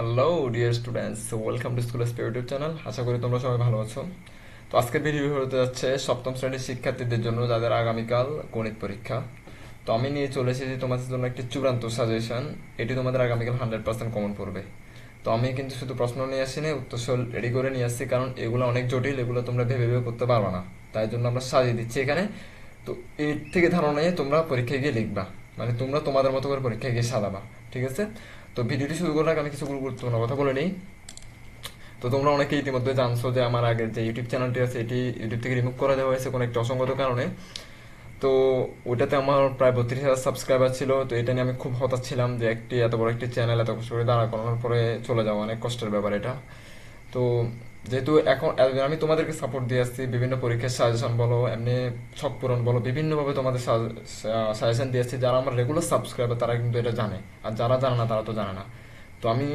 Hello dear students welcome to school YouTube channel আশা করি তোমরা সবাই ভালো আছো। তো আজকের ভিডিও হতে যাচ্ছে সপ্তম শ্রেণির শিক্ষার্থীদের জন্য যাদের আগামীকাল গণিত পরীক্ষা। তো আমি নিয়ে চলে এসেছি তোমাদের জন্য একটি চূড়ান্ত সাজেশন এটি তোমাদের আগামীকাল হান্ড্রেড পার্সেন্ট কমন পড়বে। তো আমি কিন্তু শুধু প্রশ্ন নিয়ে আসিনি, উত্তর রেডি করে নিয়ে আসছি, কারণ এগুলো অনেক জটিল, এগুলো তোমরা ভেবে ভেবে করতে পারবে না। তাই জন্য আমরা সাজিয়ে দিচ্ছি এখানে। তো এর থেকে ধারণা নিয়ে তোমরা পরীক্ষায় গিয়ে লিখবা। মানে তোমরা তোমাদের মতো করে পরীক্ষায় গিয়ে সাজাবা। ঠিক আছে? তো ভিডিওটি শুরু করার আগে আমি কিছু গুরুত্বপূর্ণ কথা বলে নিই। তো তোমরা অনেকে ইতিমধ্যে জানছো যে আমার আগের যে ইউটিউব চ্যানেলটি আছে, এটি ইউটিউব থেকে রিমুভ করা দেওয়া হয়েছে কোনো একটা অসঙ্গত কারণে। তো ওইটাতে আমার প্রায় বত্রিশ হাজার সাবস্ক্রাইবার ছিল, তো এটা নিয়ে আমি খুব হতাশ ছিলাম যে একটি এত বড় একটি চ্যানেল এত কষ্ট করে দাঁড়া করানোর পরে চলে যাওয়া অনেক কষ্টের ব্যাপার এটা। তো যেহেতু এখন আমি তোমাদেরকে সাপোর্ট দিয়ে আসছি, বিভিন্ন পরীক্ষার সাজেশন বলো, এমনি ছক পূরণ বলো, বিভিন্নভাবে তোমাদের সাজেশন দিয়ে আসছি। যারা আমার রেগুলার সাবস্ক্রাইবার তারা কিন্তু এটা জানে। আর যারা জানে না, তারা তো জানে না। তো আমি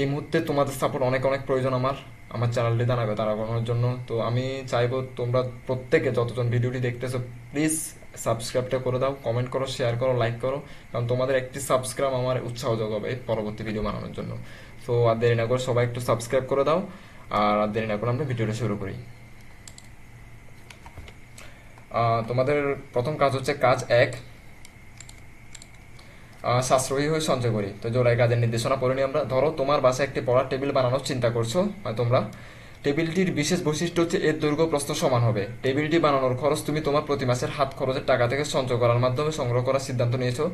এই মুহূর্তে তোমাদের সাপোর্ট অনেক অনেক প্রয়োজন আমার। আমার চ্যানেলটি জানাবে তারা করানোর জন্য। তো আমি চাইব তোমরা প্রত্যেকে যতজন ভিডিওটি দেখতেছো প্লিজ সাবস্ক্রাইবটা করে দাও। কমেন্ট করো শেয়ার করো লাইক করো। কারণ তোমাদের একটি সাবস্ক্রাইব আমার উৎসাহ যোগাবে পরবর্তী ভিডিও বানানোর জন্য। তো আর দেরি না করে সবাই একটু সাবস্ক্রাইব করে দাও। আর দেরি না করে আমরা ভিডিওটা শুরু করি। তোমাদের প্রথম কাজ হচ্ছে কাজ এক সাশ্রয়ী হয়ে সঞ্চয় করি। তো জোড়াই কাজের নির্দেশনা পড়ে আমরা। ধরো তোমার বাসায় একটি পড়ার টেবিল বানানোর চিন্তা করছ মানে তোমরা। টেবিলটির বিশেষ বৈশিষ্ট্য হচ্ছে এর দৈর্ঘ্য প্রস্থ সমান হবে। টেবিলটি বানানোর খরচ তুমি তোমার প্রতি মাসের হাত খরচের টাকা থেকে সঞ্চয় করার মাধ্যমে সংগ্রহ করার সিদ্ধান্ত নিয়েছো।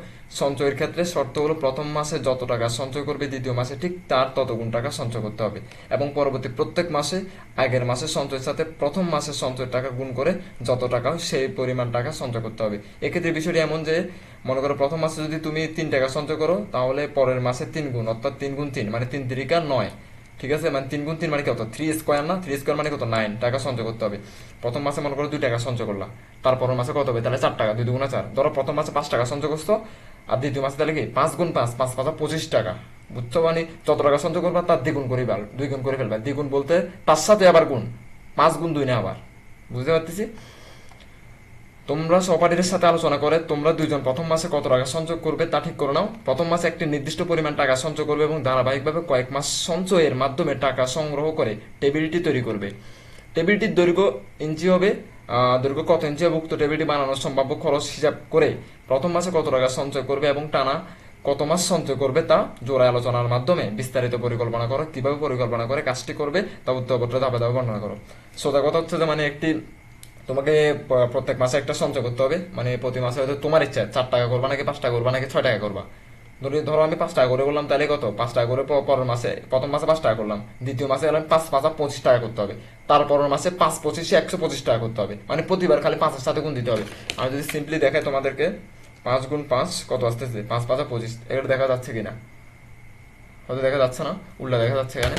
সঞ্চয়ের ক্ষেত্রে শর্ত হলো প্রথম মাসে যত টাকা সঞ্চয় করবে, দ্বিতীয় মাসে ঠিক তার তত গুণ টাকা সঞ্চয় করতে হবে এবং পরবর্তী প্রত্যেক মাসে, আগের মাসে সঞ্চয়ের সাথে প্রথম মাসের সঞ্চয়ের টাকা গুণ করে যত টাকা সেই পরিমাণ টাকা সঞ্চয় করতে হবে। এক্ষেত্রে বিষয়টি এমন যে, মনে করো প্রথম মাসে যদি তুমি তিন টাকা সঞ্চয় করো, তাহলে পরের মাসে তিন গুণ, অর্থাৎ তিন গুণ তিন মানে তিন তিরিকা নয়। ঠিক আছে? মানে তিন গুণ তিন মানে কত? থ্রি স্কোয়ার না? থ্রি স্কোয়ার মানে কত? নাইন টাকা সঞ্চয় করতে হবে। প্রথম মাসে মনে করো দুই টাকা সঞ্চয় করলা। তারপর মাসে কত হবে? তাহলে চার টাকা, দুই দুগুণা চার। ধরো প্রথম মাসে পাঁচ টাকা সঞ্চয় করছ, আর দ্বিতীয় মাসে তাহলে কি? পাঁচ গুণ পাঁচ পাঁচ পাঁচ পঁচিশ টাকা। বুঝছ? মানে যত টাকা সঞ্চয় করবা, তার দ্বিগুণ করে দুই গুণ করে ফেলবা। দ্বিগুণ বলতে তার সাথে আবার গুণ। পাঁচ গুণ দুই না আবার। বুঝতে পারতেছি? তোমরা সহপাঠীদের সাথে আলোচনা করে তোমরা দুইজন প্রথম মাসে কত টাকা সঞ্চয় করবে তা ঠিক করে নাও। প্রথম মাসে একটি নির্দিষ্ট পরিমাণ টাকা সঞ্চয় করবে এবং ধারাবাহিকভাবে কয়েক মাস সঞ্চয়ের মাধ্যমে টাকা সংগ্রহ করে টেবিলটি তৈরি করবে। টেবিলটির দৈর্ঘ্য ইঞ্চি হবে দৈর্ঘ্য কত ইঞ্চি উক্ত টেবিলটি বানানোর সম্ভাব্য খরচ হিসাব করে প্রথম মাসে কত টাকা সঞ্চয় করবে এবং টানা কত মাস সঞ্চয় করবে তা জোড়া আলোচনার মাধ্যমে বিস্তারিত পরিকল্পনা করো, কীভাবে পরিকল্পনা করে কাজটি করবে তা উত্তরপত্রে ধাপে ধাপে বর্ণনা করো। সোজা কথা হচ্ছে যে মানে একটি তোমাকে প্রত্যেক মাসে একটা সঞ্চয় করতে হবে। মানে প্রতি মাসে হয়তো তোমার ইচ্ছা, চার টাকা করবা নাকি পাঁচ টাকা করবা নাকি ছয় টাকা করবা। ধরো ধরো আমি পাঁচ টাকা করে বললাম তাহলে কত? পাঁচ টাকা করে পরের মাসে, প্রথম মাসে পাঁচ টাকা করলাম। দ্বিতীয় মাসে গেলাম পাঁচ পাঁচ পঁচিশ টাকা করতে হবে। তারপরের মাসে পাঁচ, পঁচিশে একশো পঁচিশ টাকা করতে হবে। মানে প্রতিবার খালি পাঁচের সাথে গুণ দিতে হবে। আমি যদি সিম্পলি দেখাই তোমাদেরকে, পাঁচ গুণ পাঁচ, কত আসতেছে? পাঁচ, পাঁচা পঁচিশ। এটা দেখা যাচ্ছে কিনা? হয়তো দেখা যাচ্ছে না, উল্টা দেখা যাচ্ছে এখানে।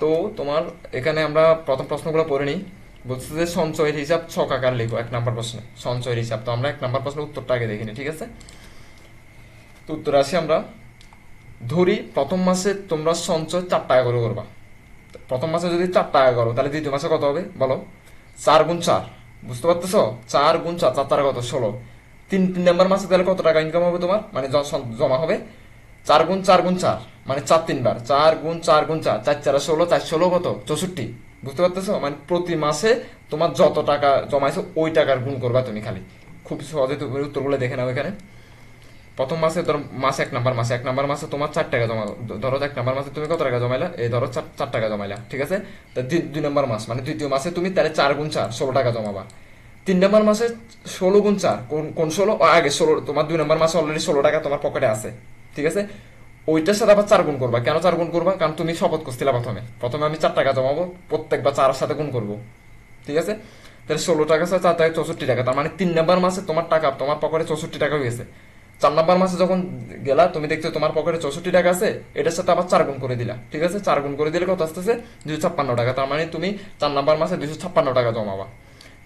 তো তোমার, এখানে আমরা প্রথম প্রশ্নগুলো পড়ে নিই। বলছে যে সঞ্চয়ের হিসাব ছক আকার লিখো, এক নাম্বার প্রশ্নে। সঞ্চয়ের হিসাব তো আমরা এক নাম্বার প্রশ্নের উত্তরটা আগে দেখিনি, ঠিক আছে? তো উত্তর আসি আমরা। ধরি, প্রথম মাসে তোমরা সঞ্চয় চার টাকা করে করবা। প্রথম মাসে যদি চার টাকা করো, তাহলে দ্বিতীয় মাসে কত হবে? বলো। চার গুণ চার। বুঝতে পারতেছ? চার গুণ চার চার টাকা কত? ষোলো। তিন তিন নাম্বার মাসে তাহলে কত টাকা ইনকাম হবে তোমার? মানে জমা হবে। চার গুণ চার গুণ চার মানে চার তিনবার। চার গুণ চার গুণ চার চার চার ষোলো চার ষোলো কত? চৌষট্টি। বুঝতে পারতেছো? মানে প্রতি মাসে তোমার যত টাকা জমাইছো, ওই টাকার গুণ করবা তুমি খালি। খুব সহজে তুমি উত্তরগুলো দেখে নাও এখানে। প্রথম মাসে ধরো, মাসে এক নাম্বার, মাসে এক নাম্বার মাসে তোমার চার টাকা জমা ধরো এক নাম্বার মাসে তুমি কত টাকা জমাইলা? এই ধরো চার টাকা জমাইলা, ঠিক আছে? দুই নম্বর মাস মানে দ্বিতীয় মাসে তুমি তাহলে চার গুণ চার, ষোলো টাকা জমাবা। তিন নম্বর মাসে ষোলো গুণ চার, কোন কোন ষোলো? আগে ষোলো, তোমার দুই নম্বর মাসে অলরেডি ষোলো টাকা তোমার পকেটে আছে, ঠিক আছে? ওইটার সাথে আবার চার গুণ করবা। কেন চার গুণ করবা? কারণ তুমি শপথ করছিলা প্রথমে। প্রথমে আমি চার টাকা জমাবো, প্রত্যেকবার চার সাথে গুণ করব। ঠিক আছে? তাহলে ষোলো টাকা সাথে চার টাকা চৌষট্টি টাকা। তার মানে তিন নাম্বার মাসে তোমার টাকা, তোমার পকেটে চৌষট্টি টাকা হয়ে গেছে চার নাম্বার মাসে যখন গেলা, তুমি দেখছ তোমার পকেটে চৌষট্টি টাকা আছে, এটার সাথে আবার চার গুণ করে দিলা। ঠিক আছে? চার গুণ করে দিলে কত আসতেছে? দুশো ছাপ্পান্ন টাকা। তার মানে তুমি চার নাম্বার মাসে দুশো ছাপ্পান্ন টাকা জমাবা।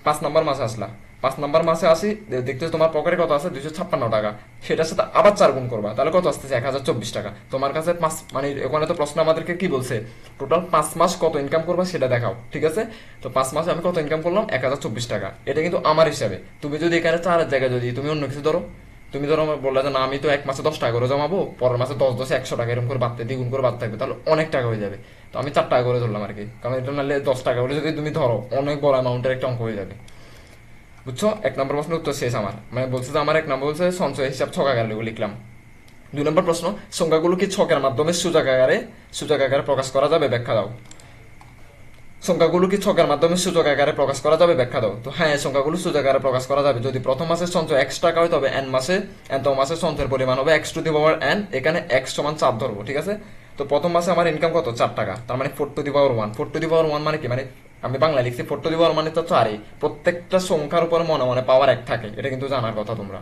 পাঁচ নাম্বার মাসে আসলা। পাঁচ নাম্বার মাসে আসি দেখতে তোমার পকেটে কত আছে? দুইশো ছাপ্পান্ন টাকা। সেটার সাথে আবার চার গুণ করবা। তাহলে কত আসতেছে? এক হাজার চব্বিশ টাকা। তোমার কাছে পাঁচ মানে ওখানে তো প্রশ্ন আমাদেরকে কি বলছে? টোটাল পাঁচ মাস কত ইনকাম করবা সেটা দেখাও, ঠিক আছে? তো পাঁচ মাসে আমি কত ইনকাম করলাম? এক হাজার চব্বিশ টাকা। এটা কিন্তু আমার হিসাবে। তুমি যদি এখানে চারের জায়গায় যদি তুমি অন্য কিছু ধরো, তুমি ধরো বললে যে না, আমি তো এক মাসে দশ টাকা করে জমাবো, পরের মাসে দশ, দশে একশো টাকা এরকম করে বাড়তে দ্বিগুণ করে বাড়তে থাকবে, তাহলে অনেক টাকা হয়ে যাবে। তো আমি চার টাকা করে ধরলাম আর কি। কারণ এটা নাহলে দশ টাকা করে যদি তুমি ধরো, অনেক বড় অ্যামাউন্টের একটা অঙ্ক হয়ে যাবে। বুঝছ? এক নম্বর প্রশ্নের উত্তর শেষ আমার। মানে বলছে যে আমার এক নম্বর বলছে সঞ্চয় হিসাব ছকাকারে লিখলাম। দুই নম্বর প্রশ্ন, সংখ্যাগুলো কি ছকের মাধ্যমে সূচক আকারে সূচক আকারে প্রকাশ করা যাবে? ব্যাখ্যা দাও। সংখ্যাগুলো কি ছকের মাধ্যমে সূচক আকারে প্রকাশ করা যাবে? ব্যাখ্যা দাও। তো হ্যাঁ সংখ্যাগুলো সূচক আকারে প্রকাশ করা যাবে। যদি প্রথম মাসের সঞ্চয় এক্স টাকা হয়, তবে এন মাসে এন তম মাসের সঞ্চয়ের পরিমাণ হবে x to the power n এখানে এক্স সমান চার ধরবো, ঠিক আছে? তো প্রথম মাসে আমার ইনকাম কত? চার টাকা। তার মানে four to the power one four to the power one মানে কি? মানে আমি বাংলা লিখছি ফোর টু দি পাওয়ার মানে তো চারে প্রত্যেকটা সংখ্যার উপর মনে মনে পাওয়ার এক থাকে, এটা কিন্তু জানার কথা তোমরা।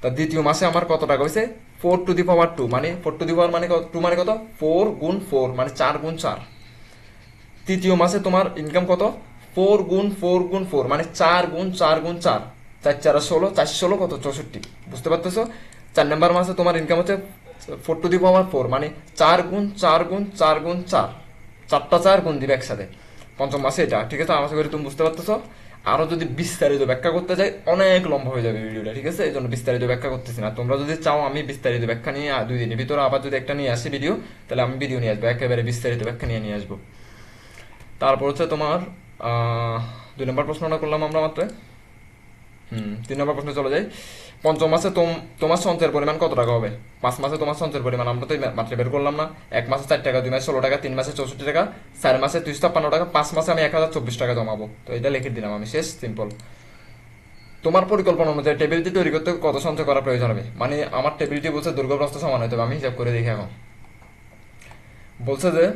তা দ্বিতীয় মাসে আমার কত টাকা হয়েছে four to the power two মানে ফোর টু দি পাওয়ার মানে টু মানে কত? ফোর গুণ ফোর মানে চার গুণ চার। তৃতীয় মাসে তোমার ইনকাম কত? ফোর গুণ ফোর গুণ ফোর মানে চার গুণ চার গুণ চার। চার চার ষোলো চার ষোলো কত? চৌষট্টি। বুঝতে পারতেছো? চার নম্বর মাসে তোমার ইনকাম হচ্ছে four to the power four মানে চার গুণ চার গুণ চার গুণ চার। চারটা চার গুণ দিবে একসাথে। পঞ্চম মাসে এটা, ঠিক আছে? আশা করি তুমি বুঝতে পারতেছো। আরও যদি বিস্তারিত ব্যাখ্যা করতে যাই, অনেক লম্বা হয়ে যাবে ভিডিওটা, ঠিক আছে? এই জন্য বিস্তারিত ব্যাখ্যা করতেছি না। তোমরা যদি চাও আমি বিস্তারিত ব্যাখ্যা নিয়ে দুই দিনের ভিতরে আবার যদি একটা নিয়ে আসি ভিডিও তাহলে আমি ভিডিও নিয়ে আসব, একেবারে বিস্তারিত ব্যাখ্যা নিয়ে নিয়ে আসব। তারপর হচ্ছে তোমার দুই নম্বর প্রশ্নটা করলাম আমরা মাত্র হুম, তিন নম্বর প্রশ্নে চলে যাই। পঞ্চম মাসে তোম- তোমার সঞ্চয়ের পরিমাণ কত টাকা হবে? পাঁচ মাসে তোমার সঞ্চয়ের পরিমাণ, আমরা তো মাত্র বের করলাম না। এক মাসে চার টাকা, দুই মাসে ষোলো টাকা, তিন মাসে চৌষট্টি টাকা, চার মাসে দুইশো ছাপ্পান্ন টাকা, পাঁচ মাসে আমি এক হাজার চব্বিশ টাকা জমাবো। তো এটা লিখে দিলাম আমি, শেষ সিম্পল তোমার পরিকল্পনা অনুযায়ী টেবিলটি তৈরি করতে কত সঞ্চয় করা প্রয়োজন হবে? মানে আমার টেবিলটি বলছে দুর্গপ্রস্ত সমান হতে হবে, আমি হিসাব করে দেখি এখন। বলছে যে,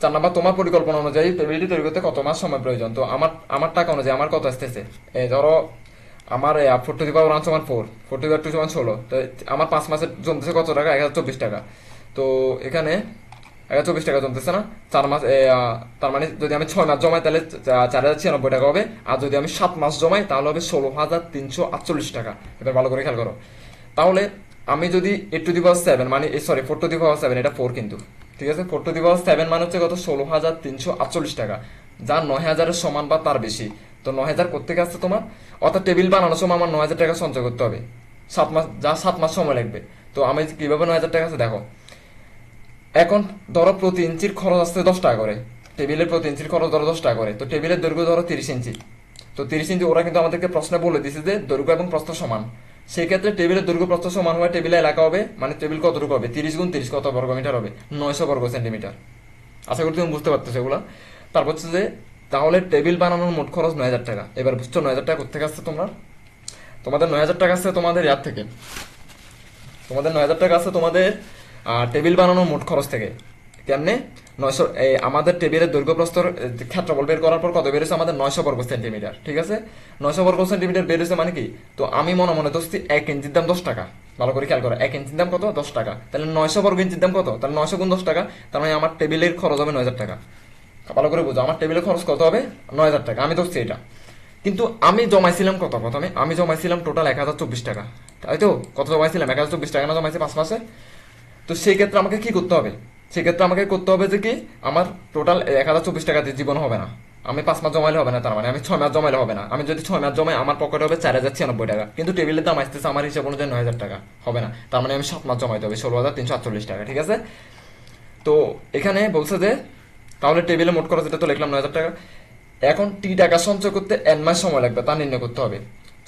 চার নাম্বার, তোমার পরিকল্পনা অনুযায়ী টেবিলটি তৈরি করতে কত মাস সময় প্রয়োজন? তো আমার আমার টাকা অনুযায়ী আমার কত আসতেছে? ধরো আমার four to the power one সমান four four to the two সমান ষোলো। তো আমার পাঁচ মাসের জমতেছে কত টাকা? এক হাজার চব্বিশ টাকা। তো এখানে এক হাজার চব্বিশ টাকা জমতেছে না? চার মাস তার মানে যদি আমি ছয় মাস জমাই, তাহলে চার হাজার ছিয়ানব্বই টাকা হবে। আর যদি আমি সাত মাস জমাই, তাহলে হবে ষোলো হাজার তিনশো আটচল্লিশ টাকা। এবার ভালো করে খেয়াল করো। তাহলে আমি যদি eight to the power seven মানে sorry four to the power seven এটা ফোর কিন্তু। ঠিক আছে? Four to the power seven মানে হচ্ছে কত? ষোলো হাজার তিনশো আটচল্লিশ টাকা। যা নয় হাজারের সমান বা তার বেশি। তো নয় হাজার কোথেকে আসছে তোমার? অর্থাৎ টেবিল বানানোর সময় আমার নয় হাজার টাকা সঞ্চয় করতে হবে। সাত মাস, যা সাত মাস সময় লাগবে। তো আমি কীভাবে নয় হাজার টাকা আছে দেখো। এখন ধরো প্রতি ইঞ্চির খরচ আসছে দশ টাকা করে। টেবিলের প্রতি ইঞ্চির খরচ ধরো দশ টাকা করে। তো টেবিলের দৈর্ঘ্য ধরো তিরিশ ইঞ্চি। তো তিরিশ ইঞ্চি ওরা কিন্তু আমাদেরকে প্রশ্নে বলে দিছে যে দৈর্ঘ্য এবং প্রস্থ সমান। সেই ক্ষেত্রে টেবিলের দৈর্ঘ্য, প্রস্থ সমান হওয়ায় টেবিলের এলাকা হবে মানে টেবিল কতটুকু হবে? তিরিশ গুণ তিরিশ কত বর্গ মিটার হবে? নয়শো বর্গ সেন্টিমিটার। আশা করি তুমি বুঝতে পারতেছো এগুলা। তারপর হচ্ছে যে তাহলে টেবিল বানানোর মোট খরচ নয় হাজার টাকা। এবার বুঝছ নয় হাজার টাকা কোথেকে আসছে তোমরা? তোমাদের নয় হাজার টাকা আসছে তোমাদের ইয়ার থেকে। তোমাদের নয় হাজার টাকা আছে তোমাদের টেবিল বানানোর মোট খরচ থেকে। কেমনে? নয়শো এই আমাদের টেবিলের দৈর্ঘ্য প্রস্তর ক্ষেত্রফল বের করার পর কত বেরোছে আমাদের নয়শো বর্গ সেন্টিমিটার, ঠিক আছে? নয়শো বর্গ সেন্টিমিটার বেরোছে মানে কি? তো আমি মনে মনে ধরছি এক ইঞ্চির দাম দশ টাকা। ভালো করে খেয়াল করো, এক ইঞ্চির দাম কত? দশ টাকা। তাহলে নয়শো বর্গ ইঞ্চির দাম কত? তাহলে নয়শো গুণ দশ টাকা, তার মানে আমার টেবিলের খরচ হবে নয় হাজার টাকা। ভালো করে বুঝো, আমার টেবিলের খরচ কত হবে? নয় হাজার টাকা। আমি ধরছি এটা। কিন্তু আমি জমাইছিলাম কত প্রথমে? আমি জমাইছিলাম টোটাল এক হাজার চব্বিশ টাকা। তাই তো? কত জমাইছিলাম? এক হাজার চব্বিশ টাকা না জমাইছি? পাঁচ মাসে তো সেই ক্ষেত্রে আমাকে কি করতে হবে? সেক্ষেত্রে আমাকে করতে হবে যে কি? আমার টোটাল এক হাজার চব্বিশ টাকা দিয়ে জীবন হবে না। আমি পাঁচ মাস জমাইলে হবে না, তার মানে আমি ছয় মাস জমাইলে হবে না। আমি যদি ছয় মাস জমাই, আমার পকেটে হবে চার হাজার ছিয়ানব্বই টাকা। কিন্তু টেবিলের দাম আসতেছে আমার হিসাব অনুযায়ী নয় হাজার টাকা। হবে না। তার মানে আমি সাত মাস জমাইতে হবে। ষোলো হাজার তিনশো আটচল্লিশ টাকা। ঠিক আছে? তো এখানে বলছে যে তাহলে টেবিলে মোট খরচ এটা তো লিখলাম নয় হাজার টাকা। এখন টি টাকা সঞ্চয় করতে এন মাস সময় লাগবে, তা নির্ণয় করতে হবে।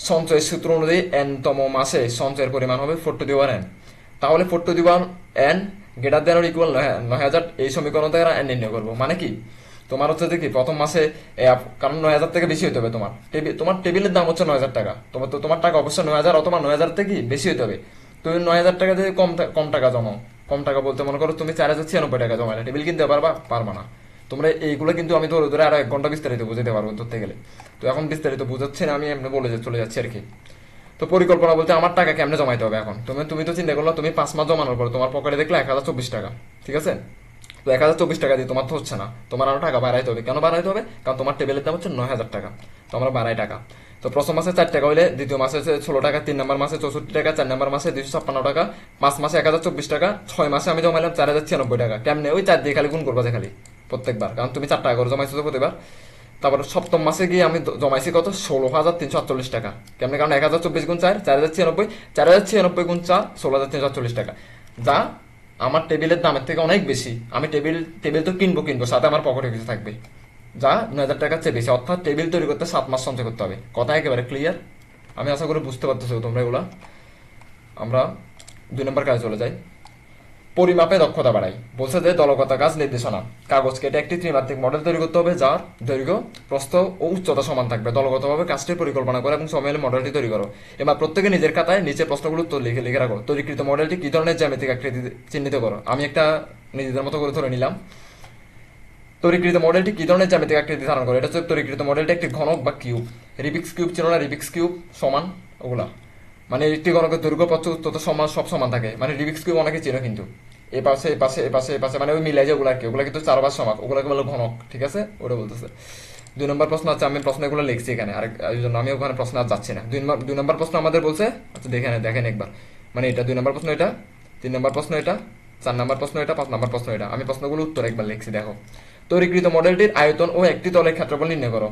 সঞ্চয়ের সূত্র অনুযায়ী এন তম মাসে সঞ্চয়ের পরিমাণ হবে four to the power n তাহলে four to the power n greater than equal নয় হাজার, এই সমীকরণ থেকে এন নির্ণয় করব। মানে কি? তোমার হচ্ছে কি, প্রথম মাসে কারণ নয় হাজার থেকে বেশি হতে হবে তোমার। টেবিল তোমার টেবিলের দাম হচ্ছে নয় হাজার টাকা। তোমার তো তোমার টাকা অবশ্যই নয় হাজার, অথবা নয় হাজার থেকে বেশি হতে হবে। তুমি নয় হাজার টাকা যদি কম কম টাকা জমাও কম টাকা বলতে মনে করো তুমি চার হাজার ছিয়ানব্বই টাকা জমালে টেবিল কিনতে পারবা? পারবা না। তোমরা এইগুলো কিন্তু আমি ধরে ধরে আরও এক ঘণ্টা বিস্তারিত বুঝতে পারব ধরতে গেলে। তো এখন বিস্তারিত বুঝাচ্ছি না, আমি এমনি বলে চলে যাচ্ছি আর কি তো পরিকল্পনা বলতে আমার টাকা কেমনে জমাইতে হবে এখন? তুমি তুমি তো চিন্তা করল, তুমি পাঁচ মাস জমানোর পর তোমার পকেটে দেখলে এক হাজার চব্বিশ টাকা, ঠিক আছে? তো এক হাজার চব্বিশ টাকা দিয়ে তোমার তো হচ্ছে না। তোমার আরও টাকা বাড়াইতে হবে। কেন বাড়াইতে হবে? কারণ তোমার টেবিলের দাম হচ্ছে নয় হাজার টাকা। তো আমরা বাড়াই টাকা। তো প্রথম মাসে চার টাকা হলে দ্বিতীয় মাসে ষোলো টাকা, তিন নম্বর মাসে চৌষট্টি টাকা, চার নম্বর মাসে দুইশো ছাপ্পান্ন টাকা, পাঁচ মাসে এক হাজার চব্বিশ টাকা, ছয় মাসে আমি জমাইলাম চার হাজার ছিয়ানব্বই টাকা। কেমনে? ওই চার দিয়ে খালি গুণ করবা যে খালি, প্রত্যেকবার। কারণ তুমি চার টাকা করে জমাইছো তো প্রতিবার। তারপর সপ্তম মাসে গিয়ে আমি জমাইছি কত? ষোলো হাজার তিনশো আটচল্লিশ টাকা। কেমন? কারণ এক হাজার চব্বিশ গুণ চার চার হাজার ছিয়ানব্বই, চার হাজার ছিয়ানব্বই গুণ চার, ষোলো হাজার তিনশো আটচল্লিশ টাকা। যা আমার টেবিলের দামের থেকে অনেক বেশি। আমি টেবিল টেবিল তো কিনবো কিনবো, সাথে আমার পকেটে কিছু থাকবে। যা নয় হাজার টাকার চেয়ে বেশি। অর্থাৎ টেবিল তৈরি করতে সাত মাস সঞ্চয় করতে হবে। কথা একেবারে ক্লিয়ার আমি আশা করি বুঝতে পারতেছো তোমরা এগুলা। আমরা দুই নম্বর কাজে চলে যাই। পরিমাপে দক্ষতা বাড়াই। বলছে যে দলগত কাজ নির্দেশনা। কাগজ কেটে একটি ত্রিমাত্রিক মডেল তৈরি করতে হবে, যার দৈর্ঘ্য, প্রস্থ ও উচ্চতা সমান থাকবে। দলগতভাবে কাজটির পরিকল্পনা করো এবং সময় মডেলটি তৈরি করো। এবার প্রত্যেকে নিজের খাতায় নিচে প্রশ্নগুলো লিখে লিখে রাখো। তৈরিকৃত মডেলটি কি ধরনের জ্যামিতিক আকৃতি চিহ্নিত করো? আমি একটা নিজেদের মতো করে ধরে নিলাম। তৈরিকৃত মডেলটি কি ধরনের জ্যামিতিক আকৃতি ধারণ করে? এটা হচ্ছে তৈরিকৃত মডেলটি একটি ঘনক বা কিউব। রিবিক্স কিউব ছিল না রিবিক্স কিউব সমান ওগুলা। মানে একটি ঘনকের দৈর্ঘ্য উচ্চতা সমান, সব সমান থাকে। মানে রিবিক্স কিউব অনেকে চেনো কিন্তু। এ পাশে এ পাশে এ পাশে এ পাশে মানে ওই মিলাই যে ওগুলো কি, ওগুলো কিন্তু চারবার সমান। ওগুলোকে বলে ঘনক, ঠিক আছে? ওটা বলতেছে। দুই নম্বর প্রশ্ন আছে, আমি প্রশ্ন এগুলো লিখছি এখানে, আর এই জন্য আমি ওখানে প্রশ্ন আর যাচ্ছি না। দুই নম্বর দুই নম্বর প্রশ্ন আমাদের বলছে আচ্ছা দেখেন দেখেন একবার। মানে এটা দুই নম্বর প্রশ্ন এটা, তিন নম্বর প্রশ্ন এটা, চার নম্বর প্রশ্ন এটা, পাঁচ নম্বর প্রশ্ন এটা। আমি প্রশ্নগুলো উত্তর একবার লিখছি, দেখো। তৈরিকৃত মডেলটির আয়তন ও একটি তলের ক্ষেত্রফল নির্ণয় করো।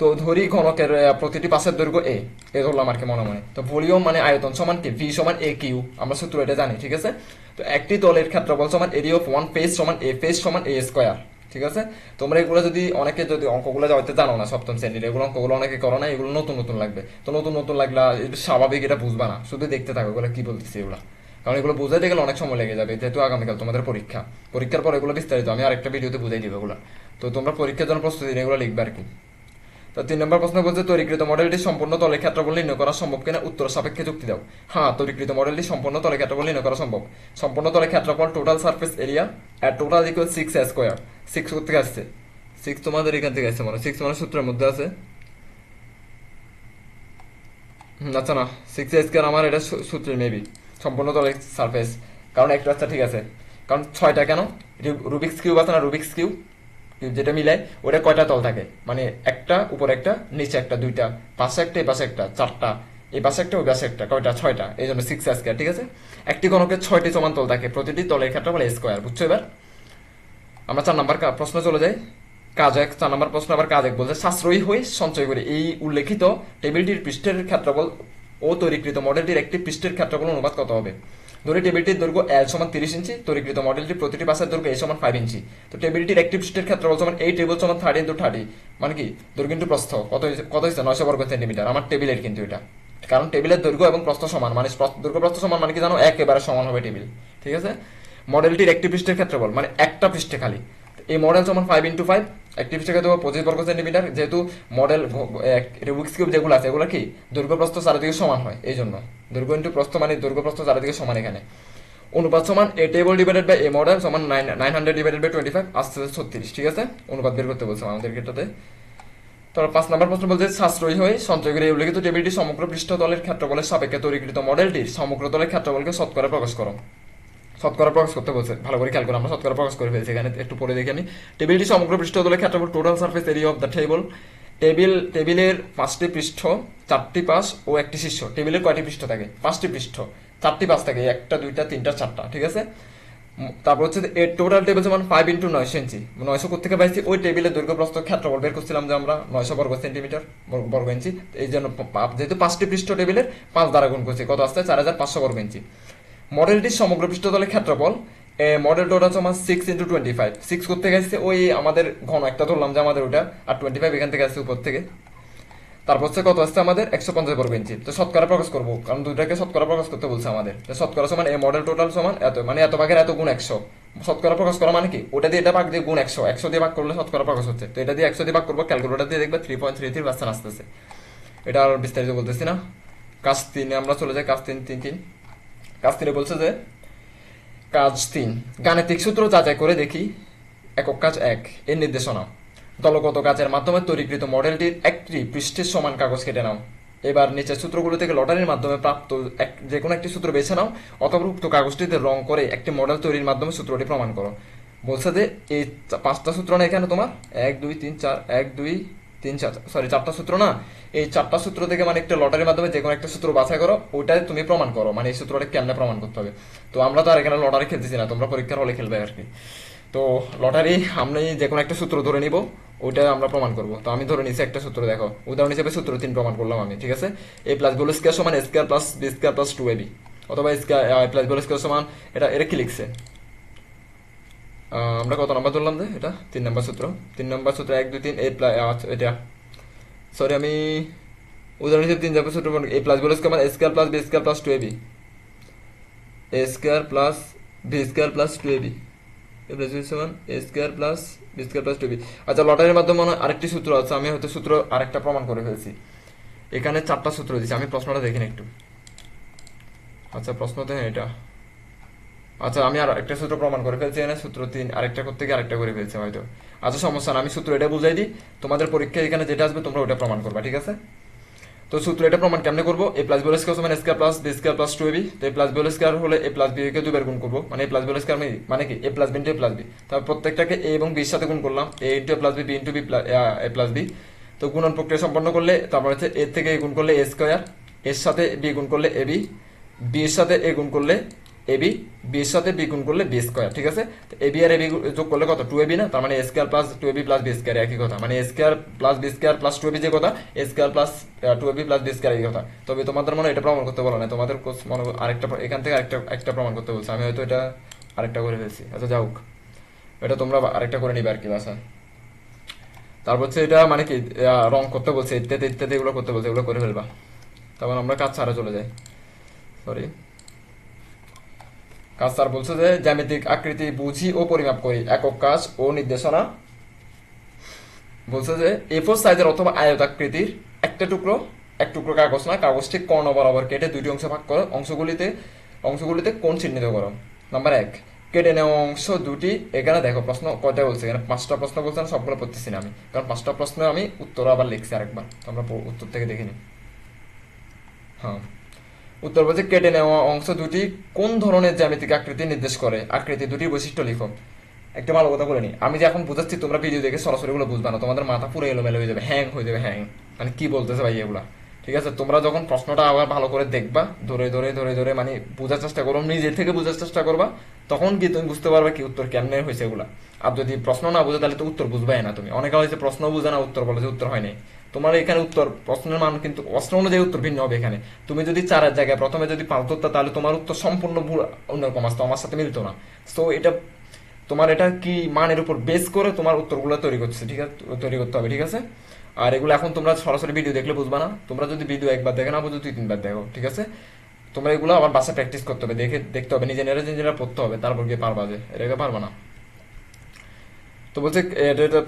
তো ধরি ঘনকের প্রতিটি পাশের দৈর্ঘ্য এ এ ধরলাম আর কি মনে মনে। তো ভলিউম মানে আয়তন সমান কি? ভি সমান এ কিউ আমরা সূত্র এটা জানি, ঠিক আছে? তো একটি তলের ক্ষেত্রফল সমান এরিয়া অফ ওয়ান ফেস সমান এ ফেস সমান এ স্কোয়ার ঠিক আছে? তোমরা এগুলো যদি অনেকে যদি অঙ্কগুলো হয়তো জানো না, সপ্তম শ্রেণির, এগুলো অঙ্কগুলো অনেকে করো না, এগুলো নতুন নতুন লাগবে। তো নতুন নতুন লাগলে স্বাভাবিক, এটা বুঝবা না। শুধু দেখতে থাকো, এগুলো কি বলতেছি এগুলো? কারণ এগুলো বুঝাইতে গেলে অনেক সময় লেগে যাবে, যেহেতু আগামীকাল তোমাদের পরীক্ষা। পরীক্ষার পর এগুলো বিস্তারিত, আমি আরেকটা ভিডিওতে বুঝাই দিব এগুলো। তো তোমরা পরীক্ষার জন্য প্রস্তুতি এগুলো লিখবে আর কি। তো তিন নম্বর প্রশ্ন বলছে, তৈরিকৃত মডেলটি সম্পূর্ণ তলের ক্ষেত্রফল নির্ণয় করা সম্ভব কিনা? উত্তর সাপেক্ষে যুক্তি দাও। হ্যাঁ তৈরিকৃত মডেলটি সম্পূর্ণ তলের ক্ষেত্রফল নির্ণয় করা সম্ভব। সম্পূর্ণ তলের ক্ষেত্রফল টোটাল সার্ফেস এরিয়া আর total equal six square six থেকে আসছে? সিক্স তোমাদের এখান থেকে আসছে মানে সিক্স মানে সূত্রের মধ্যে আছে। আচ্ছা না সিক্স স্কোয়ার আমার এটা সূত্রের মেবি সম্পূর্ণ তলের সারফেস কারণ একটা রাস্তা ঠিক আছে। কারণ ছয়টা কেন? রুবিক্স কিউব আছে না রুবিক্স কিউব যেটা মিলায় ওটা কয়টা তল থাকে? মানে একটা, উপর একটা, নিচে একটা, দুইটা। পাশে একটা, এই পাশে একটা, চারটা। এই পাশে একটা, ওই পাশে একটা, কয়টা? ছয়টা। এই জন্য সিক্স স্কোয়ার ঠিক আছে? একটি ঘনকের ছয়টি সমান তল থাকে। প্রতিটি তলের ক্ষেত্রে বলে স্কোয়ার বুঝছ এবার? আমরা চার নাম্বার প্রশ্ন চলে যাই। কাজ এক, চার নাম্বার প্রশ্ন আবার কাজ এক বলছে, সাশ্রয়ী হয়ে সঞ্চয় করে। এই উল্লেখিত টেবিলটির পৃষ্ঠের ক্ষেত্রফল ও তৈরিকৃত মডেলটির একটি পৃষ্ঠের ক্ষেত্রফল অনুপাত কত হবে? ধরে টেবিলটির দৈর্ঘ্য এল সমান তিরিশ ইঞ্চি। তৈরিকৃত মডেলটির প্রতিটি পাশের দৈর্ঘ্য এ সমান ফাইভ ইঞ্চি। তো টেবিলটির একটি পৃষ্ঠের ক্ষেত্রফল সমান এই টেবিল সমান থার্টি ইন্টু থার্টি মানে কি? দৈর্ঘ্য ইন্টু প্রস্থ। কত কত হয়েছে নয়শো বর্গ সেন্টিমিটার। আমার টেবিলের কিন্তু এটা। কারণ টেবিলের দৈর্ঘ্য এবং প্রস্থ সমান। মানে দৈর্ঘ্য প্রস্থ সমান মানে কি জানো? একেবারে সমান হবে টেবিল। ঠিক আছে? মডেলটির একটি পৃষ্ঠের ক্ষেত্রফল। মানে একটা পৃষ্ঠে খালি। এই মডেল সমান ফাইভ ইন্টু ফাইভ একটি পৃষ্ঠে দেবো পঁচিশ বর্গ সেন্টিমিটার যেহেতু মডেল রুবিক্স কিউব যেগুলো আছে এগুলো কি? দৈর্ঘ্য চারিদিকে সমান হয় এই জন্য দৈর্ঘ্য ইন্টু প্রস্থ মানে দৈর্ঘ্য প্রস্থ চারিদিকে সমান এখানে। অনুপাত সমান a table divided by a model সমান nine nine hundred divided by twenty five আসতে ছত্রিশ ঠিক আছে? অনুপাত বের করতে বলছে আমাদের ক্ষেত্রে তারপর পাঁচ নম্বর প্রশ্ন বলছে, সাশ্রয়ী হয়ে সঞ্চয় করে উল্লেখিত টেবিলটি সমগ্র পৃষ্ঠতলের ক্ষেত্রফলের সাপেক্ষে তৈরিকৃত মডেলটির সমগ্র তলের ক্ষেত্রফলকে শতকরা প্রকাশ করো শতকরা প্রকাশ করতে বলছে। ভালো করে খেয়াল করো, আমরা শতকরা প্রকাশ করে ফেলছি এখানে, একটু পরে দেখি আমি টেবিলটি সমগ্র পৃষ্ঠ পৃষ্ঠতলের ক্ষেত্রফল total surface area of the table table, টেবিলের পাঁচটি পৃষ্ঠ, চারটি পাশ ও একটি শীর্ষ। টেবিলের কয়টি পৃষ্ঠ থাকে? পাঁচটি পৃষ্ঠ। চারটি পাশ থাকে, একটা, দুইটা, তিনটা, চারটা, ঠিক আছে? তারপর হচ্ছে এর টোটাল টেবিল সমান ফাইভ ইন্টু নয়শো ইঞ্চি নয়শো কোথেকে পাইছি? ওই টেবিলের দৈর্ঘ্য প্রস্থ ক্ষেত্রফল বের করছিলাম যে আমরা নয়শো বর্গ সেন্টিমিটার বর্গ- ইঞ্চি এই জন্য যেহেতু পাঁচটি পৃষ্ঠ টেবিলের, পাঁচ দ্বারা গুণ করছি। কত আসছে? চার হাজার পাঁচশো বর্গ ইঞ্চি মডেলটির সমগ্র পৃষ্ঠতলের ক্ষেত্রফল মডেল টোটাল সমান six into twenty five six করতে গেছে ওই আমাদের ঘন একটা ধরলাম যে আমাদের ওটা, আর টোয়েন্টি ফাইভ এখান থেকে আসছে উপর থেকে। তারপর হচ্ছে কত আসছে আমাদের? একশো পঞ্চাশ বর্গ ইঞ্চি। তো শতকরা প্রকাশ করব, কারণ দুইটাকে শতকরা প্রকাশ করতে বলছে আমাদের। শতকরা সমান এই মডেল টোটাল সমান এত মানে এত ভাগের এত গুণ একশো। শতকরা প্রকাশ করা মানে কি? ওটা দিয়ে এটা ভাগ দিয়ে গুণ একশো। একশো দিয়ে ভাগ করলে শতকরা প্রকাশ হচ্ছে। তো এটা দিয়ে একশো দিয়ে ভাগ করব ক্যালকুলেটার দিয়ে দেখবে three point three three percent আসতেছে। এটা আর বিস্তারিত বলতেছি না। কাজ তিনে, আমরা চলে যাই কাজ তিন তিন তিন। কাজ তিনে বলছে যে, কাজ তিন। গাণিতিক সূত্র যাচাই করে দেখি একক কাজ এক। এর নির্দেশনা, দলগত কাজের মাধ্যমে তৈরিকৃত মডেলটির একটি পৃষ্ঠের সমান কাগজ কেটে নাও। এবার নিচের সূত্রগুলো থেকে লটারির মাধ্যমে প্রাপ্ত এক যে কোনো একটি সূত্র বেছে নাও, অথবা উক্ত কাগজটিতে রং করে একটি মডেল তৈরির মাধ্যমে সূত্রটি প্রমাণ করো। বলছে যে, এই পাঁচটা সূত্র না এখানে তোমার? এক, দুই, তিন, চার, এক, দুই তিন সরি চারটা সূত্র না? এই চারটা সূত্র থেকে মানে একটা লটারির মাধ্যমে যে কোনো একটা সূত্র বাছাই করো, ওইটাই তুমি প্রমাণ করো। মানে এই সূত্রটা কেমনে প্রমাণ করতে হবে? তো আমরা তো আর এখানে লটারি খেলতেছি না, তোমরা পরীক্ষার হলে খেলবে আর কি। তো লটারি আমি যে কোনো একটা সূত্র ধরে নিব ওটা আমরা প্রমাণ করব। তো আমি ধরে নিচ্ছি একটা সূত্র, দেখো। উদাহরণ হিসেবে সূত্র তিন প্রমাণ করলাম আমি, ঠিক আছে? এ প্লাস বল স্কোয়ার সমান square plus b square plus two a b অথবা স্কোয়ার প্লাস বল স্কোয়ার সমান, এটা এটা কি লিখছে? আমরা কত নাম্বার ধরলাম যে এটা? তিন নম্বর সূত্র। তিন নম্বর সূত্র এক, দুই, তিন এ প্লাস এটা। সরি আমি উদাহরণ হিসেবে তিন নম্বর সূত্র এ প্লাস বল স্কোয়ার মানে square plus b square plus two a b a square plus b square plus two a b a plus b a square plus b square plus two a b আচ্ছা লটারির মাধ্যমে মনে আরেকটি সূত্র আছে। আমি হয়তো সূত্র আরেকটা প্রমাণ করে ফেলছি। এখানে চারটা সূত্র দিচ্ছি আমি প্রশ্নটা দেখিনি একটু। আচ্ছা প্রশ্ন দেখেন এটা। আচ্ছা আমি আর একটা সূত্র প্রমাণ করে ফেলছি এখানে। সূত্র তিন, আরেকটা করতে গিয়ে আরেকটা করে ফেলছি হয়তো। আচ্ছা সমস্যা না আমি সূত্র এটা বুঝাই দিই। তোমাদের পরীক্ষায় এখানে যেটা আসবে, তোমরা ওটা প্রমাণ করবা, ঠিক আছে? তো সূত্র এটা প্রমাণ কেমনে করব? এ প্লাস বি স্কোয়ার সমান square plus b square plus two a b তো এ প্লাস বি স্কোয়ার হলে এ প্লাস বি কে দুবার গুণ করব। মানে এ প্লাস বি স্কোয়ার মানে কি? A plus b into a plus b তারপর প্রত্যেকটাকে এ এবং বির সাথে গুণ করলাম। A into a plus b b into b a plus b তো গুণন প্রক্রিয়া সম্পন্ন করলে তারপর হচ্ছে এ থেকে এ গুণ করলে এ স্কোয়ার এর সাথে বি গুণ করলে এ বি বি এর সাথে এ গুণ করলে এবি বি সাথে বি গুণ করলে বি স্কোয়ার ঠিক আছে? এবি আর এবি যোগ করলে কত? টু এবি না? তার মানে square plus two a b plus b square একই কথা। মানে square plus b square plus two a b যে কথা square plus two a b plus b square এই কথা। তবে তোমাদের মনে এটা প্রমাণ করতে বলো না। তোমাদের মনে আরেকটা এখান থেকে আরেকটা, একটা প্রমাণ করতে বলছে। আমি হয়তো এটা আরেকটা করে ফেলছি। আচ্ছা যাও এটা তোমরা আরেকটা করে নিবে আর কি বাসা তারপর হচ্ছে এটা মানে কি? রং করতে বলছে। ইত্যাদি ইত্যাদি এগুলো করতে বলছে। এগুলো করে ফেলবা। তারপর আমরা কাজ ছাড়া চলে যাই। সরি কাজ বলছে যে, জ্যামিতিক আকৃতি বুঝি ও পরিমাপ করি, একক কাজ ও নির্দেশনা। বলছে যে এ ফোর সাইজের অথবা আয়তাকৃতির একটা টুকরো, এক টুকরো কাগজ না কাগজটি কর্ণ বরাবর কেটে দুটি অংশে ভাগ করো, অংশগুলিতে অংশগুলিতে কোন চিহ্নিত করো। নাম্বার এক, কেটে নেওয়া অংশ দুটি, এখানে দেখো প্রশ্ন কয়টা বলছে, এখানে পাঁচটা প্রশ্ন বলছে না, সবগুলো পড়তেছি না আমি। কারণ পাঁচটা প্রশ্ন আমি উত্তর আবার লিখছি আরেকবার তো আমরা উত্তর থেকে দেখে নিই হ্যাঁ। উত্তর বলছে, কেটে নেওয়া অংশ দুটি কোন ধরনের জ্যামিতিক আকৃতি নির্দেশ করে? আকৃতি দুটি বৈশিষ্ট্য লিখো। একটা ভালো কথা বলে নি। আমি যে এখন বুঝাচ্ছি, তোমরা ভিডিও দেখে সরাসরি গুলো বুঝবা না। তোমাদের মাথা পুরো এলোমেলো হয়ে যাবে, হ্যাং হয়ে যাবে, হ্যাং। মানে কি বলতেছে ভাই এগুলা? ঠিক আছে, তোমরা যখন প্রশ্নটা আবার ভালো করে দেখবা, ধরে ধরে ধরে ধরে মানে বোঝার চেষ্টা করো, নিজের থেকে বোঝার চেষ্টা করবা, তখন কি তুমি বুঝতে পারবে কি উত্তর কেমনে হয়েছে এগুলা। আর যদি প্রশ্ন না বুঝে, তাহলে তো উত্তর বুঝবাই না তুমি। অনেকে হয়েছে প্রশ্ন বুঝে না, উত্তর বলে যে উত্তর হয়নি তোমার এখানে উত্তর, প্রশ্নের মান কিন্তু প্রশ্ন অনুযায়ী উত্তর ভিন্ন হবে এখানে। তুমি যদি চারের জায়গায় প্রথমে যদি পাঁচ ধরতা, তাহলে তোমার উত্তর সম্পূর্ণ ভুল অন্যরকম আসতো, আমার সাথে মিলতো না। তো এটা, তোমার এটা কি মানের উপর বেস করে তোমার উত্তরগুলো তৈরি করছে ঠিক আছে? তৈরি করতে হবে, ঠিক আছে? আর এগুলো এখন তোমরা সরাসরি ভিডিও দেখলে বুঝবা না। তোমরা যদি ভিডিও একবার দেখে না বুঝো দুই, তিনবার দেখো, ঠিক আছে? তোমরা এগুলো আবার বাসায় প্র্যাকটিস করতে হবে, দেখে, দেখতে হবে নিজে নিজেরা নিজেরা পড়তে হবে, তারপর গিয়ে পারবা যে এটাকে পারবা না। তো বলছে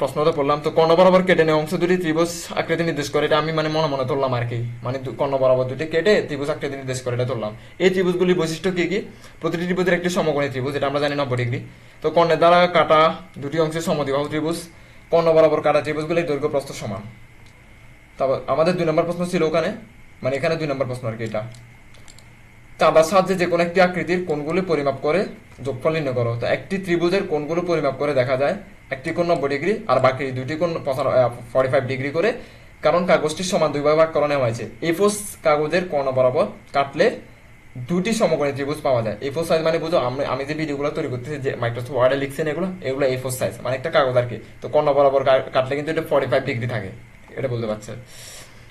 প্রশ্নটা পড়লাম তো কর্ণ বরাবর কেটে নেওয়া অংশ দুটি ত্রিভুজ আকৃতি নির্দেশ করে। এটা আমি মানে মনে মনে ধরলাম আর কি। মানে কর্ণ বরাবর দুটি কেটে ত্রিভুজ আকৃতি নির্দেশ করে এটা ধরলাম এই ত্রিভুজগুলির বৈশিষ্ট্য কি কি? প্রতিটি ত্রিভুজের একটি সমকোণী ত্রিভুজ এটা আমরা জানি নব্বই ডিগ্রি। তো কর্ণের দ্বারা কাটা দুটি অংশের সমদ্বিবাহু ত্রিভুজ, কর্ণ বরাবর কাটা ত্রিভুজগুলির দৈর্ঘ্য প্রস্থ সমান। তারপর আমাদের দুই নম্বর প্রশ্ন ছিল ওখানে মানে এখানে দুই নম্বর প্রশ্ন আর কি এটা। চাঁদার সাহায্যে যে কোনো একটি আকৃতির কোনগুলি পরিমাপ করে যোগফল নির্ণয় করো। তো একটি ত্রিভুজের কোণগুলো পরিমাপ করে দেখা যায় একটি কোণ নব্বই ডিগ্রি আর বাকি দুটি কোণ ফর্টি ফাইভ ডিগ্রি করে। কারণ কাগজটি সমান দুই ভাগ করা নেওয়া হয়েছে। এফোস কাগজের কর্ণ বরাবর কাটলে দুটি সমকোণী ত্রিভুজ পাওয়া যায়। এফোর সাইজ মানে বুঝো, আমি আমি যে ভিডিওগুলো তৈরি করতেছি, যে মাইক্রোসফট ওয়ার্ডে লিখছেন এগুলো এগুলো এফোর সাইজ মানে একটা কাগজ আর কি। তো কর্ণ বরাবর কাটলে কিন্তু এটা ফর্টি ফাইভ ডিগ্রি থাকে। এটা বলতে পারছে।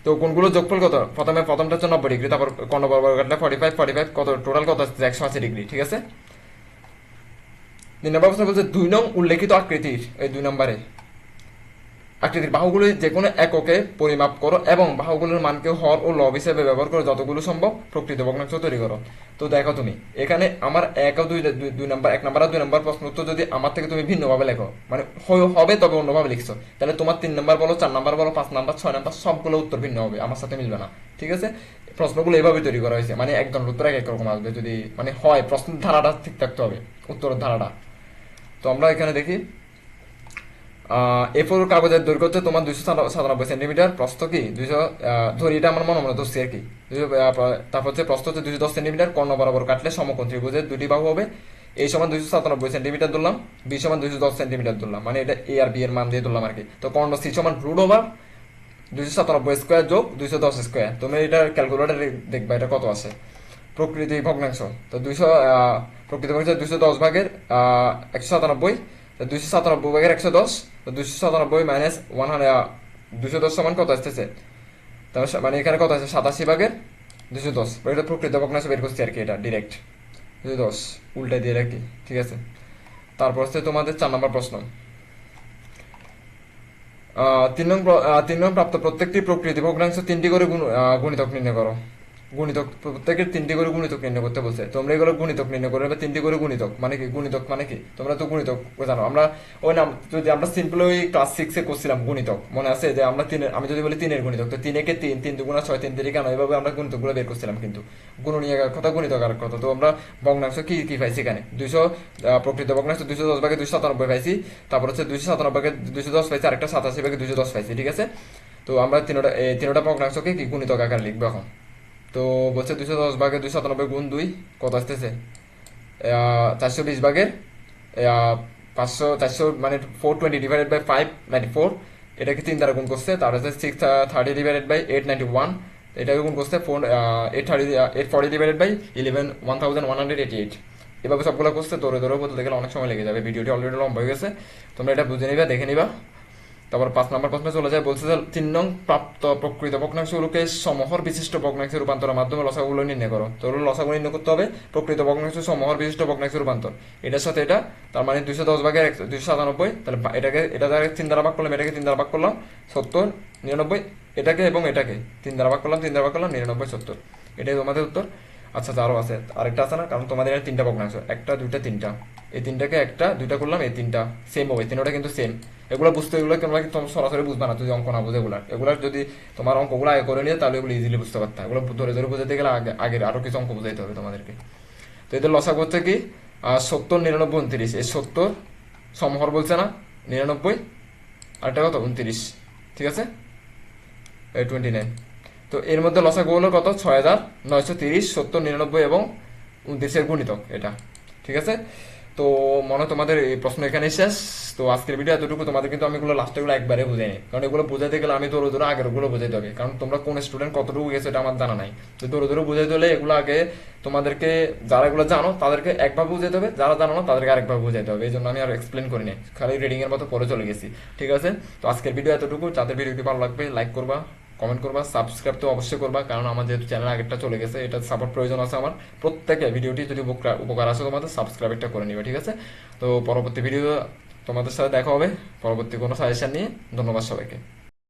তো কোনগুলো যোগফল কত? প্রথমে প্রথমটা হচ্ছে নব্বই ডিগ্রি, তারপর কর্ণ বরাবর কাটলে ফর্টি ফাইভ ফর্টি ফাইভ কত? টোটাল কত? আসছে একশো আশি ডিগ্রি, ঠিক আছে? দুই নম্বর প্রশ্ন বলছে দুই নং উল্লেখিত আকৃতির, এই দুই নম্বরে। আকৃতির বাহুগুলি যে কোনো এককে পরিমাপ করো এবং বাহুগুলোর মানকে হর ও লব হিসেবে ব্যবহার করে যতগুলো সম্ভব প্রকৃত ভগ্নাংশ তৈরি করো। তো দেখো তুমি, এখানে আমার এক ও দুই, দুই- নাম্বার, এক নাম্বার আর দুই নাম্বার প্রশ্ন উত্তর যদি আমার থেকে তুমি ভিন্নভাবে লেখো মানে হবে তবে অন্যভাবে লিখছো, তাহলে তোমার তিন নাম্বার বলো, চার নাম্বার বলো, পাঁচ নাম্বার, ছয় নাম্বার, সবগুলো উত্তর ভিন্ন হবে, আমার সাথে মিলবে না, ঠিক আছে? প্রশ্নগুলো এভাবে তৈরি করা হয়েছে মানে একজন উত্তর এক এক রকম আসবে, যদি মানে হয়, প্রশ্নের ধারাটা ঠিক থাকতে হবে, উত্তরের ধারাটা। তো আমরা এখানে দেখি এ ফোর কাগজের দৈর্ঘ্য হচ্ছে তোমার দুইশো সাতানব্বই সেন্টিমিটার। প্রস্থ কি? দুইশো ধরি এটা আমার মনে মনে ধরছি আর কি? 200, তারপর হচ্ছে প্রস্থ হচ্ছে দুইশো দশ সেন্টিমিটার। কর্ণ বরাবর কাটলে সমকোণ ত্রিভুজের দুটি বাহু হবে। এই সমান দুইশো সাতানব্বই সেন্টিমিটার ধরলাম বি সমান দুইশো দশ সেন্টিমিটার ধরলাম মানে এটা এ আর বি এর মান দিয়ে ধরলাম আর কি। তো কর্ণ সি সমান রুট ওভার দুইশো সাতানব্বই স্কোয়ার যোগ দুইশো দশ স্কোয়ার তুমি এটা ক্যালকুলেটারে দেখবা এটা কত আছে? প্রকৃতি ভগ্নাংশ। তো দুইশো প্রকৃতি ভগ্নাংশ দুইশো দশ ভাগের একশো সাতানব্বই দুইশো সাতানব্বই ভাগের একশো দশ, তো দুইশো সাতানব্বই মাইনাস ওয়ান হান্ড্রেড দুশো দশ সমান কত আসতেছে? মানে এখানে কত আছে সাতাশি ভাগের দুশো। দশ এটা প্রকৃত ভগ্নাংশ বের করছি আর কি এটা ডিরেক্ট দুশো দশ, উল্টে দিয়ে রাখি, ঠিক আছে? তারপর হচ্ছে তোমাদের চার নম্বর প্রশ্ন। তিন নং তিন নং প্রাপ্ত প্রত্যেকটি প্রকৃতি ভগ্নাংশ তিনটি করে গুণিতক নির্ণয় করো। গুণিতক, প্রত্যেকের তিনটি করে গুণিতক নির্ণয় করতে বলছে। তোমরা এগুলো গুণিতক নির্ণয় করবে তিনটি করে গুণিতক মানে কি? গুণিতক মানে কি? তোমরা তো গুণিতক জানো আমরা ওই নাম, যদি আমরা সিম্পল ওই ক্লাস সিক্সে করছিলাম গুণিতক, মনে আছে যে আমরা তিনের, আমি যদি বলি তিনের গুণিতক, তো তিনেকে তিন তিন দুগুণা ছয়, তিন তিরিকা নয় এভাবে আমরা গুণিতকগুলো বের করছিলাম কিন্তু। গুণনীয় কথা, গুণিতক আর কথা। তো আমরা ভগ্নাংশ কি কি পাইছি এখানে? দুইশো প্রকৃত ভগ্নাংশ দুইশো দশ ভাগে দুইশো সাতানব্বই পাইছি, তারপর হচ্ছে দুইশো সাতানব্বই ভাগে দুইশো দশ পাইছি, আরেকটা সাতাশি ভাগে দুইশো দশ পাইছি, ঠিক আছে? তো আমরা তিনোটা তিনোটা ভগ্নাংশকে কি গুণিতক আকার লিখব এখন? তো বলছে দুইশো দশ ভাগে দুইশো সাতানব্বই গুণ দুই, কত আসতেছে? চারশো বিশ ভাগের পাঁচশো, চারশো মানে four twenty divided by five ninety four এটাকে তিন দ্বারা গুণ করছে, তার হচ্ছে six thirty divided by eight ninety one এটাকে গুণ করছে four eight thirty eight forty divided by eleven one thousand one hundred eighty eight এভাবে সবগুলো করছে তোরে ধরে বলতে গেলে অনেক সময় লেগে যাবে, ভিডিওটি অলরেডি লম্বা হয়ে গেছে, তোমরা এটা বুঝে নিবা, দেখে নিবা। তারপর পাঁচ নম্বর প্রশ্নে চলে যায় বলছে যে তিন নং প্রাপ্ত প্রকৃত ভগ্নাংশগুলোকে সমহর বিশিষ্ট ভগ্নাংশে রূপান্তরের মাধ্যমে লসাগুলো নির্ণয় করো। তো লসাগুলো নির্ণয় করতে হবে প্রকৃত ভগ্নাংশ সমহর বিশিষ্ট ভগ্নাংশে রূপান্তর। এটার সাথে এটা তার মানে দুইশো দশ ভাগের দুইশো সাতানব্বই তাহলে এটাকে এটা দ্বারা তিন দ্বারা ভাগ করলাম এটাকে তিন দ্বারা ভাগ করলাম সত্তর নিরানব্বই এটাকে এবং এটাকে। তিন দ্বারা ভাগ করলাম তিন দ্বারা ভাগ করলাম নিরানব্বই সত্তর। এটাই তোমাদের উত্তর? আচ্ছা আচ্ছা, আরও আছে আরেকটা আছে না? কারণ তোমাদের তিনটা ভগ্নাংশ একটা দুইটা তিনটা। এই তিনটাকে একটা, দুইটা করলাম, এই তিনটা সেম হবে তিনটা কিন্তু সেম এগুলো বুঝতে, এগুলো তোমরা তোমরা সরাসরি বুঝবা না? যদি অঙ্ক না বুঝে এগুলা। এগুলা যদি তোমার অঙ্কগুলো আগে করে নিয়ে, তাহলে এগুলো ইজিলি বুঝতে পারতা। এগুলো ধরে ধরে বুঝাতে গেলে আগে, আগের আরও কিছু অঙ্ক বুঝাইতে হবে তোমাদেরকে। তো এদের লসা করছে কি? সত্তর, নিরানব্বই, উনত্রিশ। এই সত্তর সমহর বলছে না? নিরানব্বই। আরেকটা কত? উনত্রিশ। ঠিক আছে? টোয়েন্টি নাইন তো এর মধ্যে লসাগু হলো কত? ছয় হাজার নয়শো তিরিশ, সত্তর, নিরানব্বই এবং উনত্রিশের গুণিতক এটা। ঠিক আছে? তো মনে হয় তোমাদের এই প্রশ্ন এখানে শেষ। তো আজকের ভিডিও এতটুকু, তোমাদের কিন্তু আমি এগুলো লাস্টে গুলো একবারে বুঝাইনি কারণ এগুলো বোঝাতে গেলে আমি দৌড়ে দৌড়ে আগের ওগুলো বোঝাইতে হবে। কারণ তোমরা কোন স্টুডেন্ট কতটুকু গেছে এটা আমার জানা নাই। তো দৌড়ে দৌড়ে বুঝাইতে হলে এগুলো আগে তোমাদেরকে, যারা এগুলো জানো, তাদেরকে একভাবে বুঝাইতে হবে। যারা জানো না, তাদেরকে আরেকভাবে বুঝাইতে হবে। এই জন্য আমি আর এক্সপ্লেন করিনি। খালি রিডিং এর মতো পরে চলে গেছি। ঠিক আছে? তো আজকের ভিডিও এতটুকু। যাদের ভিডিওটি ভালো লাগবে লাইক করবা। কমেন্ট করবা সাবস্ক্রাইব তো অবশ্যই করবা, কারণ আমার যেহেতু চ্যানেল আগেরটা চলে গেছে এটা সাপোর্ট প্রয়োজন আছে আমার। প্রত্যেকে ভিডিওটি যদি উপকার আসে তোমাদের সাবস্ক্রাইব একটা করে নিবে, ঠিক আছে? তো পরবর্তী ভিডিও তোমাদের সাথে দেখা হবে, পরবর্তী কোনো সাজেশন নিয়ে, ধন্যবাদ সবাইকে।